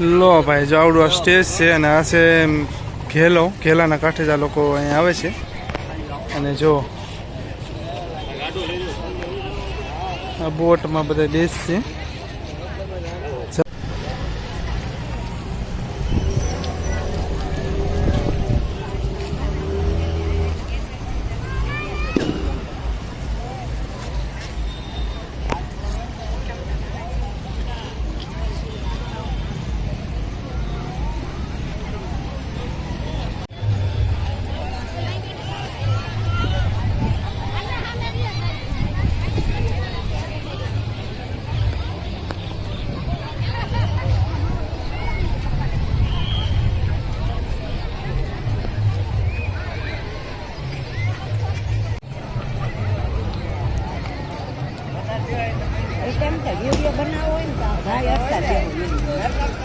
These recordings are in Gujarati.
લો ભાઈ, જો આવડું આ સ્ટેજ છે અને આ છે ઘેલો, ઘેલાના કાંઠે જ આ લોકો અહીંયા આવે છે. અને જો, આ બોટમાં બધા બેસશે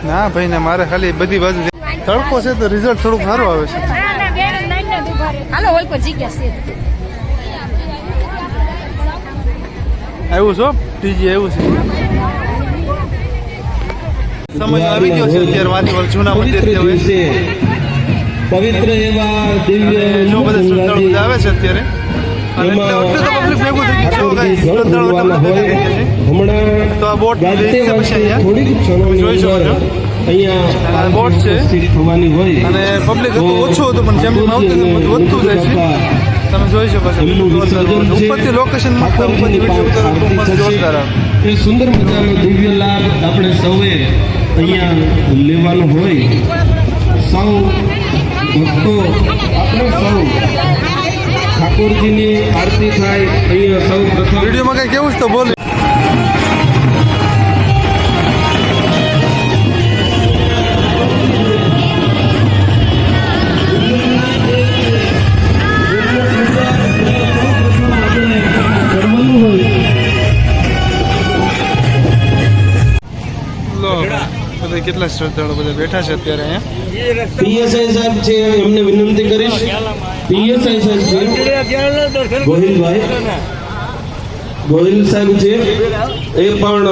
ના ભાઈ ને મારે ખાલી બધી બાજુ તડકો છે તો રિઝલ્ટ થોડુંક સારું આવે છે. હાલો હોય કોઈ જગ્યા છે. આવ્યું છો? ત્રીજી આવ્યું છે. સમય આવી ગયો છે અત્યારે વાંચવા જૂના મંદિર પવિત્ર એવા દિવ્ય જો બધા સુંદર આવે છે અત્યારે. અહીંયા. બોટ છે. થવાની હોય. અને પબ્લિક ઓછું હતું પણ જેમ આવતું વધતું જાય છે. તમે જોઈ શકો છો. ઉપરથી લોકેશન. એ સુંદર મજાનો દિવ્ય લાભ આપણે સૌએ અહીંયા લેવાનો હોય. સૌ ભક્તો આપણે સૌ ઠાકોરજીની આરતી થાય અહીંયા સૌ પ્રથમ. વિડીયોમાં કઈ કેવું છે તો બોલે. લો. કેટલા શ્રદ્ધાળુ બધા બેઠા છે અત્યારે અહીંયા? પીએસઆઈ સાહેબ છે, એમને વિનંતી કરીશ. પીએસઆઈ સાહેબ છે. ગોહિલભાઈ. ગોહિલ સાહેબ છે. એ પણ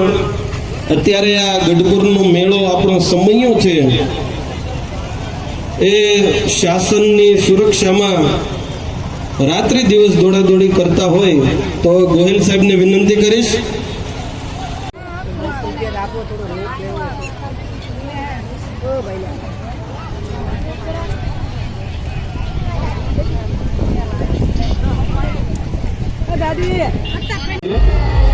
અત્યારે આ ગઢપુરનો મેળો આપણો સમયો છે. એ શાસનની સુરક્ષામાં રાત્રિ દિવસ દોડાદોડી કરતા હોય તો ગોહિલ સાહેબને વિનંતી કરીશ.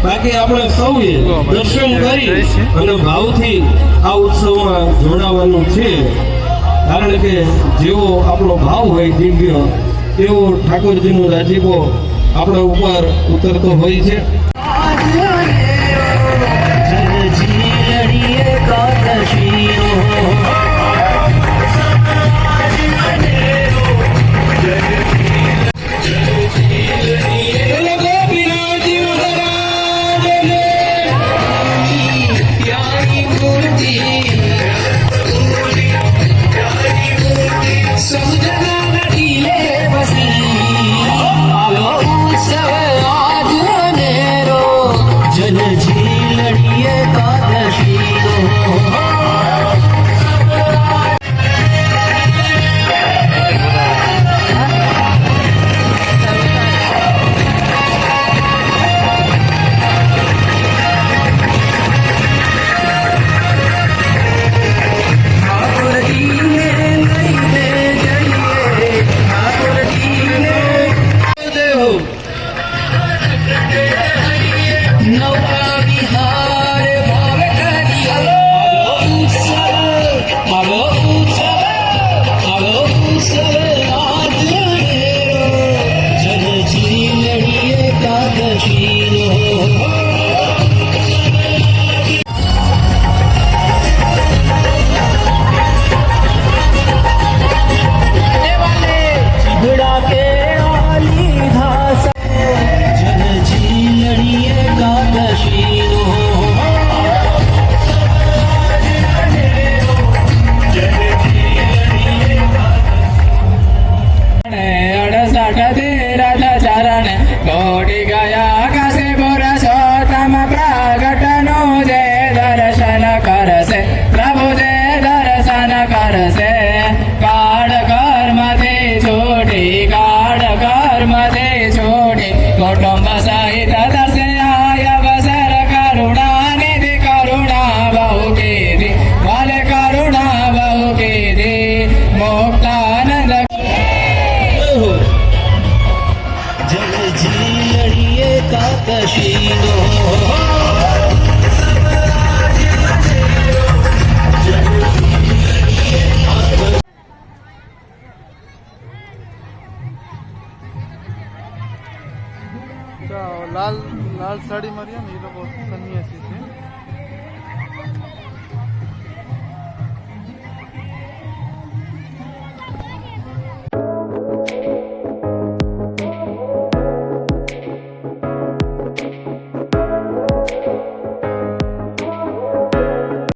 બાકી આપણે સૌએ દર્શન કરી અને ભાવથી આ ઉત્સવમાં જોડાવાનું છે. કારણ કે જેવો આપણો ભાવ હોય દિવ્ય તેવો ઠાકોરજીનો રાજીપો આપણા ઉપર ઉતરતો હોય છે. selling લાલ લાલ સાડીમાં રહ્યા ને એ લોકો સન્યાસી છે.